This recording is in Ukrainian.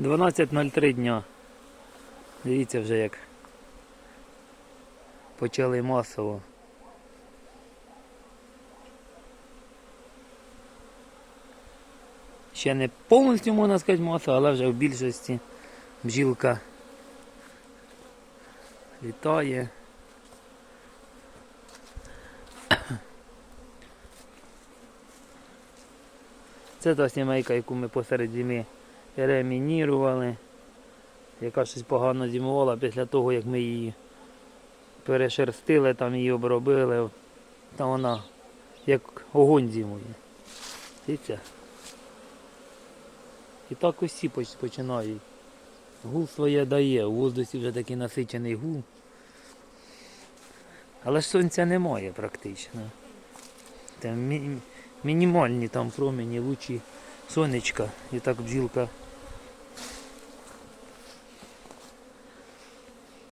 12.03 дня. Дивіться вже як почали масово. Ще не повністю можна сказати масово, але вже в більшості бджілка літає. Це та сімейка, яку ми посеред зими ремінірували, яка щось погано зимувала після того, як ми її перешерстили, там її обробили. Та вона як огонь зимує. Дивіться. І так усі поч- починають. Гул своє дає, у воздусі вже такий насичений гул. Але ж сонця немає практично. Там мі- мінімальні там промені, лучі сонечка. І так бджілка